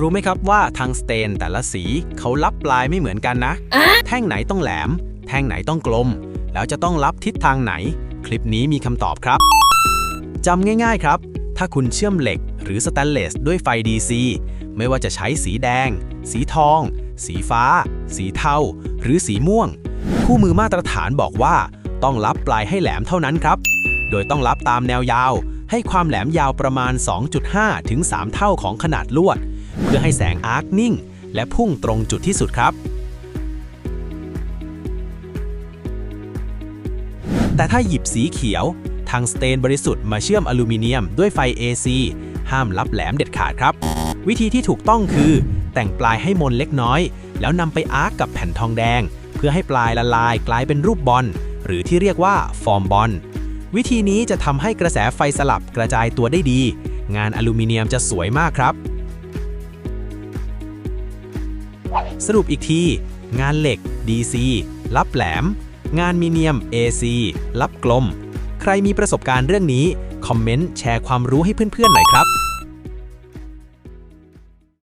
รู้ไหมครับว่าทางสเตนแต่ละสีเขารับปลายไม่เหมือนกันนะ แท่งไหนต้องแหลม แท่งไหนต้องกลม แล้วจะต้องรับทิศทางไหน คลิปนี้มีคำตอบครับจำง่ายๆครับ ถ้าคุณเชื่อมเหล็กหรือสแตนเลสด้วยไฟ DC ไม่ว่าจะใช้สีแดง สีทอง สีฟ้า สีเทา หรือสีม่วง คู่มือมาตรฐานบอกว่า ต้องรับปลายให้แหลมเท่านั้นครับ โดยต้องรับตามแนวยาว ให้ความแหลมยาวประมาณ 2.5 ถึง 3 เท่าของขนาดลวด เพื่อให้แสงอาร์คนิ่ง และพุ่งตรงจุดที่สุดครับ แต่ถ้าหยิบสีเขียว ทางสเตนบริสุทธิ์มาเชื่อมอลูมิเนียมด้วยไฟ AC ห้ามรับแหลมเด็ดขาดครับ วิธีที่ถูกต้องคือ แต่งปลายให้มนเล็กน้อย แล้วนำไปอาร์กกับแผ่นทองแดง เพื่อให้ปลายละลายกลายเป็นรูปบอลหรือที่เรียกว่าฟอร์มบอลวิธีนี้จะทำให้กระแสไฟสลับกระจายตัวได้ดี งานอลูมิเนียมจะสวยมากครับ สรุปอีกที งานเหล็ก DC รับแหลม งานมีเนียม AC รับกลม ใครมีประสบการณ์เรื่องนี้ คอมเมนต์แชร์ความรู้ให้เพื่อนๆหน่อยครับ